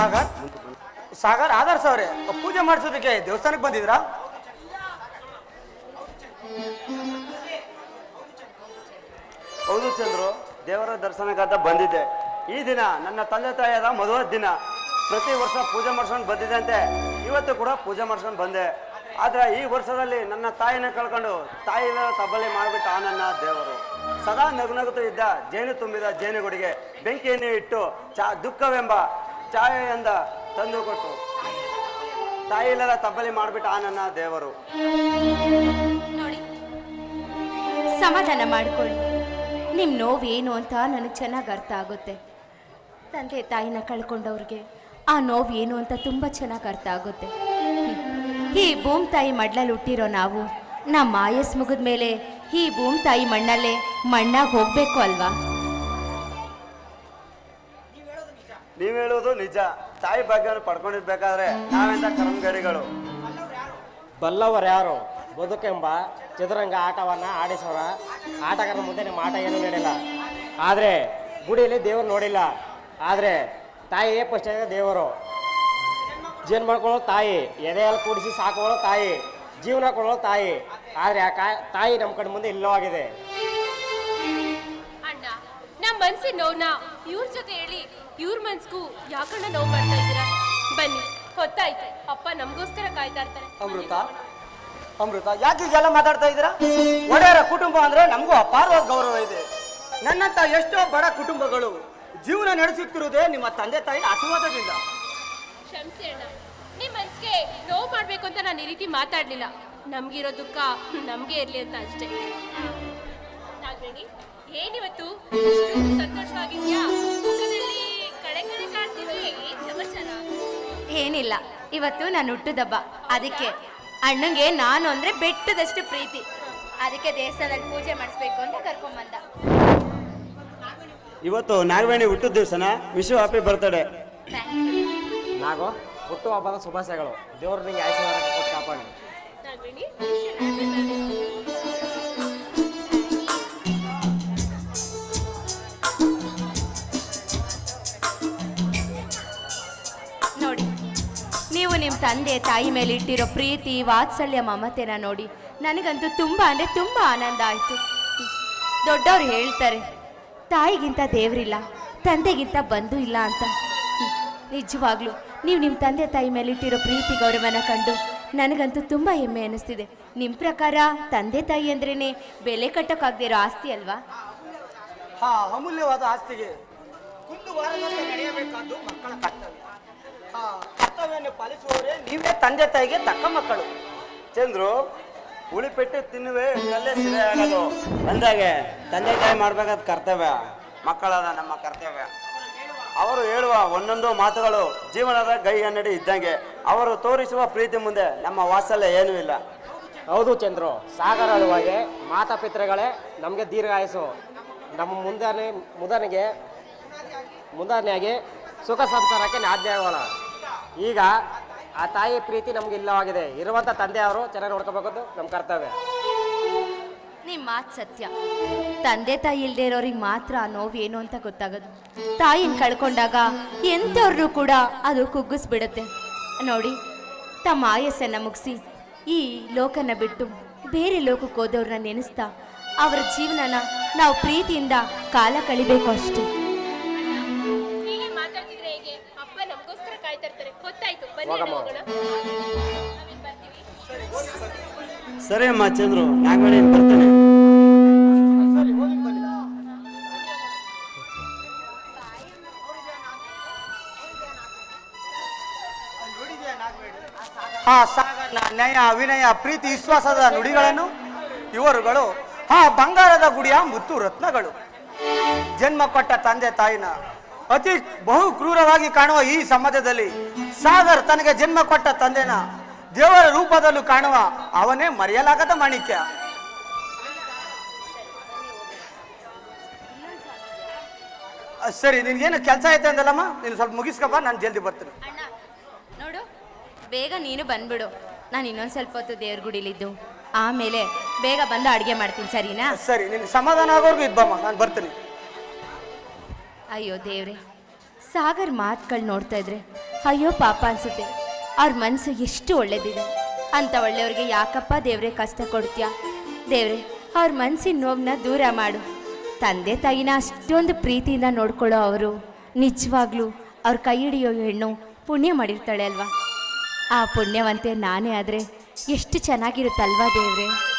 ಸಾಗರ್? ಸಾಗರ್ ಆದರ್ಶ ಅವರೇ, ಪೂಜೆ ಮಾಡಿಸೋದಕ್ಕೆ ದೇವಸ್ಥಾನಕ್ಕೆ ಬಂದಿದ್ರಾ? ಹೌದು ಚಂದ್ರು, ದೇವರ ದರ್ಶನಕ್ಕಂತ ಬಂದಿದ್ದೆ. ಈ ದಿನ ನನ್ನ ತಂದೆ ತಾಯಿಯರ ಮದುವೆ ದಿನ. ಪ್ರತಿ ವರ್ಷ ಪೂಜೆ ಮಾಡ್ಸ್ಕೊಂಡು ಬಂದಿದ್ದಂತೆ. ಇವತ್ತು ಕೂಡ ಪೂಜೆ ಮಾಡ್ಸ್ಕೊಂಡು ಬಂದೆ. ಆದ್ರೆ ಈ ವರ್ಷದಲ್ಲಿ ನನ್ನ ತಾಯಿನ ಕಳ್ಕೊಂಡು ತಾಯಿನ ತಬ್ಬಲಿ ಮಾಡಿಬಿಟ್ಟ ಆನನ್ನ ನನ್ನ ದೇವರು. ಸದಾ ನಗುನಗುತ್ತಾ ಇದ್ದ ಜೇನು ತುಂಬಿದ ಜೇನುಗುಡಿಗೆ ಬೆಂಕಿಯನ್ನು ಇಟ್ಟು ಚಾ ದುಃಖವೆಂಬ ಛಾಯೆಯಿಂದ ತಂದು ಕೊಟ್ಟು ತಾಯಿ ಇಲ್ಲದ ತಬ್ಬಲಿ ಮಾಡಿಬಿಟ್ಟ ಆ ನನ್ನ ದೇವರು. ನೋಡಿ, ಸಮಾಧಾನ ಮಾಡ್ಕೊಳ್ಳಿ. ನಿಮ್ಮ ನೋವೇನು ಅಂತ ನನಗೆ ಚೆನ್ನಾಗಿ ಅರ್ಥ ಆಗುತ್ತೆ. ತಂದೆ ತಾಯಿನ ಕಳ್ಕೊಂಡವ್ರಿಗೆ ಆ ನೋವು ಏನು ಅಂತ ತುಂಬ ಚೆನ್ನಾಗಿ ಅರ್ಥ ಆಗುತ್ತೆ. ಈ ಭೂಮ್ ತಾಯಿ ಮಡ್ಲಲ್ಲಿ ಹುಟ್ಟಿರೋ ನಾವು ನಮ್ಮ ಆಯಸ್ ಮುಗಿದ ಮೇಲೆ ಈ ಭೂಮ್ ತಾಯಿ ಮಣ್ಣಲ್ಲೇ ಮಣ್ಣಾಗಿ ಹೋಗ್ಬೇಕು ಅಲ್ವಾ? ನೀವ್ ಹೇಳುವುದು ನಿಜ. ತಾಯಿ ಭಾಗ್ಯವನ್ನು ಪಡ್ಕೊಂಡಿರ್ಬೇಕಾದ್ರೆ ನಾವೆಂತ ಕರ್ಮಗಾರಿಗಳು? ಬಲ್ಲವರು ಯಾರು? ಬದುಕೆಂಬ ಚದುರಂಗ ಆಟವನ್ನ ಆಡಿಸೋರ. ಆಟಗಾರ ಮುಂದೆ ನಿಮ್ಮ ಆಟ ಏನೂ ನಡೆಯಲ್ಲ ಆದರೆ ಗುಡಿಯಲ್ಲಿ ದೇವರು ನೋಡಿಲ್ಲ. ಆದರೆ ತಾಯಿಯೇ ಫಸ್ಟ್ ದೇವರು. ಜೀವನ ಮಾಡ್ಕೊಳ್ಳೋ ತಾಯಿ. ಎದೆಯಲ್ಲಿ ಕೂಡಿಸಿ ಸಾಕೊಳ್ಳೋ ತಾಯಿ. ಜೀವನ ಕೊಡೋ ತಾಯಿ. ಆದರೆ ಆ ತಾಯಿ ನಮ್ಮ ಕಡೆ ಮುಂದೆ ಇಲ್ಲವಾಗಿದೆ. ಅಣ್ಣ ನಮ್ಮ ಮನ್ಸಿನ ನೋವ್ನ ಇವ್ರ ಜೊತೆ ಹೇಳಿ ಇವ್ರ ಮನ್ಸ್ಗೂ ಯಾಕಣ್ಣ ನೋವು ಮಾಡ್ತಾ ಇದ್ದೀರಾ? ಬನ್ನಿ ಹೊತ್ತಾಯ್ತು. ಅಪ್ಪ ನಮಗೋಸ್ಕರ ಕಾಯ್ತಾ ಇರ್ತಾರೆ. ಅಮೃತ ಅಮೃತ ಯಾಕೆ ಜಲ ಮಾತಾಡ್ತಾ ಇದ್ದೀರಾ? ಒಡೆಯರ ಕುಟುಂಬ ಅಂದ್ರೆ ನಮಗೂ ಅಪಾರವಾದ ಗೌರವ ಇದೆ. ನನ್ನಂತ ಎಷ್ಟೋ ಬಡ ಕುಟುಂಬಗಳು ಜೀವನ ನಡೆಸುತ್ತಿರುವುದೇ ನಿಮ್ಮ ತಂದೆ ತಾಯಿ ಆಶೀರ್ವಾದದಿಂದ. ಕ್ಷಮಿಸಿ ಅಣ್ಣ. ನಿಮ್ಮ ಮನ್ಸಿಗೆ ನೋವು ಮಾಡ್ಬೇಕು ಅಂತ ನಾನು ಈ ರೀತಿ ಮಾತಾಡ್ಲಿಲ್ಲ. ನಮ್ಗಿರೋ ದುಃಖ ನಮ್ಗೆ ಇರ್ಲಿ ಅಂತ ಅಷ್ಟೇ. ಏನಿವತ್ತು ಸಂತೋಷವಾಗಿದ್ಯಾ? ಏನಿಲ್ಲ. ಇವತ್ತು ನಾನು ಹುಟ್ಟುದಬ್ಬ. ಅದಕ್ಕೆ ಅಣ್ಣಂಗೆ ನಾನು ಅಂದ್ರೆ ಬೆಟ್ಟದಷ್ಟು ಪ್ರೀತಿ. ಅದಕ್ಕೆ ದೇವಸ್ಥಾನದಲ್ಲಿ ಪೂಜೆ ಮಾಡಿಸ್ಬೇಕು ಅಂತ ಕರ್ಕೊಂಬಂದ. ಇವತ್ತು ನಾಗವೇಣಿ ಹುಟ್ಟಿದ ದಿವಸನ ವಿಶ್ವ ಹ್ಯಾಪಿ ಬರ್ತಡೆ ನಾಗೋ ಹುಟ್ಟು ಹಬ್ಬದ ಶುಭಾಶಯಗಳು. ದೇವರು ನಿಮಗೆ ಆಶೀರ್ವಾದ ಕೊಟ್ಟು ಕಾಪಾಡಿ. ನೀವು ನಿಮ್ಮ ತಂದೆ ತಾಯಿ ಮೇಲೆ ಇಟ್ಟಿರೋ ಪ್ರೀತಿ, ವಾತ್ಸಲ್ಯ, ಮಮತೆನ ನೋಡಿ ನನಗಂತೂ ತುಂಬ ಅಂದರೆ ತುಂಬ ಆನಂದ ಆಯಿತು. ದೊಡ್ಡವ್ರು ಹೇಳ್ತಾರೆ, ತಾಯಿಗಿಂತ ದೇವರಿಲ್ಲ, ತಂದೆಗಿಂತ ಬಂಧು ಇಲ್ಲ ಅಂತ. ನಿಜವಾಗ್ಲೂ, ನೀವು ನಿಮ್ಮ ತಂದೆ ತಾಯಿ ಮೇಲೆ ಇಟ್ಟಿರೋ ಪ್ರೀತಿ ಗೌರವನ ಕಂಡು ನನಗಂತೂ ತುಂಬ ಹೆಮ್ಮೆ ಅನ್ನಿಸ್ತಿದೆ ನಿಮ್ಮ ಪ್ರಕಾರ ತಂದೆ ತಾಯಿ ಅಂದ್ರೇ ಬೆಲೆ ಕಟ್ಟೋಕ್ಕಾಗದೇ ಇರೋ ಆಸ್ತಿ ಅಲ್ವಾ? ಹಾ, ಅಮೂಲ್ಯವಾದ ಆಸ್ತಿಗೆ ಒಂದು ವಾರದಲ್ಲಿ ನಡೆಯಬೇಕಾದ್ದು ಮಕ್ಕಳ ಕರ್ತವ್ಯ. ಕರ್ತವ್ಯವನ್ನು ಪಾಲಿಸುವವರೇ ನೀವೇ ತಂದೆ ತಾಯಿಗೆ ತಕ್ಕ ಮಕ್ಕಳು. ಚಂದ್ರು ಉಳಿಪೆಟ್ಟು ತಿನ್ನುವೆ ಕಲ್ಲೇ ಸಿರೆ ಆಗೋದು. ಅಂದಾಗೆ ತಂದೆ ತಾಯಿ ಮಾಡ್ಬೇಕಾದ ಕರ್ತವ್ಯ ಮಕ್ಕಳಾದ ನಮ್ಮ ಕರ್ತವ್ಯ. ಅವರು ಹೇಳುವ ಒಂದೊಂದು ಮಾತುಗಳು ಜೀವನದ ಗೈ ಅನ್ನಡಿ ಇದ್ದಂಗೆ. ಅವರು ತೋರಿಸುವ ಪ್ರೀತಿ ಮುಂದೆ ನಮ್ಮ ವಾತ್ಸಲ್ಯ ಏನೂ ಇಲ್ಲ. ಹೌದು ಚಂದ್ರು ಸಾಗರ ಅಳುವಾಗೆ ಮಾತಾಪಿತೃಗಳೇ ನಮಗೆ ದೀರ್ಘಾಯಸ್ಸು. ನಮ್ಮ ಮುಂದಾನೆ ಮುದನಿಗೆ ಮುಂದಾನೆಯಾಗಿ ಸುಖ ಸಂಸಾರಕ್ಕೆ ನಾದ್ಯ ಆಗೋಲ್ಲ ಈಗ ಆ ತಾಯಿ ಪ್ರೀತಿ ನಮ್ಗೆ ಇಲ್ಲವಾಗಿದೆ. ಇರುವಂತ ತಂದೆ ಅವರು ಚೆನ್ನಾಗಿ ನೋಡ್ಕೋಬೇಕು ನಮ್ಮ ಕರ್ತವ್ಯ. ನಿಮ್ಮ ಮಾತು ಸತ್ಯ. ತಂದೆ ತಾಯಿ ಇಲ್ದೇ ಇರೋರಿಗೆ ಮಾತ್ರ ಆ ನೋವು ಏನು ಅಂತ ಗೊತ್ತಾಗೋದು. ತಾಯಿನ ಕಳ್ಕೊಂಡಾಗ ಎಂಥವ್ರನ್ನೂ ಕೂಡ ಅದು ಕುಗ್ಗಿಸ್ಬಿಡುತ್ತೆ. ನೋಡಿ, ತಮ್ಮ ಆಯಸ್ಸನ್ನು ಮುಗಿಸಿ, ಈ ಲೋಕನ ಬಿಟ್ಟು ಬೇರೆ ಲೋಕಕ್ಕೆ ಹೋದವ್ರನ್ನ ನೆನೆಸ್ತಾ, ಅವರ ಜೀವನನ ನಾವು ಪ್ರೀತಿಯಿಂದ ಕಾಲ ಕಳಿಬೇಕು ಅಷ್ಟೇ. ಬನ್ನಿ. ಹೋಗೋಣ ಸರಿ ಅಮ್ಮ ಚಂದ್ರು. ನಾಗವೇಣಿ ಬರ್ತೇನೆ. ಸರಿ ಹೋಗಿ ಬನ್ನಿ. ಆ ಸಾಗರನ ನ್ಯಾಯ ವಿನಯ ಪ್ರೀತಿ ವಿಶ್ವಾಸದ ನುಡಿಗಳನ್ನು ಇವರುಗಳು ಆ ಬಂಗಾರದ ಗುಡಿಯ ಮುತ್ತು ರತ್ನಗಳು. ಜನ್ಮ ಕೊಟ್ಟ ತಂದೆ ತಾಯಿನ ಅತಿ ಬಹು ಕ್ರೂರವಾಗಿ ಕಾಣುವ ಈ ಸಮಾಜದಲ್ಲಿ ಸಾಗರ್ ತನಗೆ ಜನ್ಮ ಕೊಟ್ಟ ತಂದೆನ ದೇವರ ರೂಪದಲ್ಲೂ ಕಾಣುವ ಅವನೇ ಮರೆಯಲಾಗದ ಮಾಣಿಕ್ಯ. ಸರಿ ನಿನ್ಗೇನು ಕೆಲಸ ಐತೆ ಅಂದಲ್ಲಮ್ಮ? ನೀನು ಸ್ವಲ್ಪ ಮುಗಿಸ್ಕಪ್ಪ ನಾನು ಜಲ್ದಿ ಬರ್ತೀನಿ. ನೋಡು ಬೇಗ ನೀನು ಬಂದ್ಬಿಡು. ನಾನು ಇನ್ನೊಂದು ಸ್ವಲ್ಪ ಹೊತ್ತು ದೇವ್ರ ಗುಡಿಲಿದ್ದು. ಆಮೇಲೆ ಬೇಗ ಬಂದು ಅಡುಗೆ ಮಾಡ್ತೀನಿ ಸರಿನಾ? ಸರಿ ನಿನ್ಗೆ ಸಮಾಧಾನ ಆಗೋರ್ಗು ಇದ್ಬಮ್ಮ ನಾನು ಬರ್ತೀನಿ. ಅಯ್ಯೋ ದೇವ್ರೆ, ಸಾಗರ್ ಮಾತುಗಳು ನೋಡ್ತಾ ಇದ್ರೆ, ಅಯ್ಯೋ ಪಾಪ ಅನ್ಸುತ್ತೆ. ಅವ್ರ ಮನಸ್ಸು ಎಷ್ಟು ಒಳ್ಳೇದಿದೆ. ಅಂತ ಒಳ್ಳೆಯವ್ರಿಗೆ ಯಾಕಪ್ಪ ದೇವ್ರೆ ಕಷ್ಟ ಕೊಡ್ತೀಯ? ದೇವ್ರೆ, ಅವ್ರ ಮನಸ್ಸಿನ ನೋವನ್ನ ದೂರ ಮಾಡು. ತಂದೆ ತಾಯಿನ ಅಷ್ಟೊಂದು ಪ್ರೀತಿಯಿಂದ ನೋಡ್ಕೊಳ್ಳೋ ಅವರು, ನಿಜವಾಗ್ಲೂ ಅವ್ರ ಕೈ ಹಿಡಿಯೋ ಹೆಣ್ಣು ಪುಣ್ಯ ಮಾಡಿರ್ತಾಳೆ ಅಲ್ವಾ? ಆ ಪುಣ್ಯವಂತೆ ನಾನೇ ಆದರೆ ಎಷ್ಟು ಚೆನ್ನಾಗಿರುತ್ತಲ್ವಾ ದೇವ್ರೆ?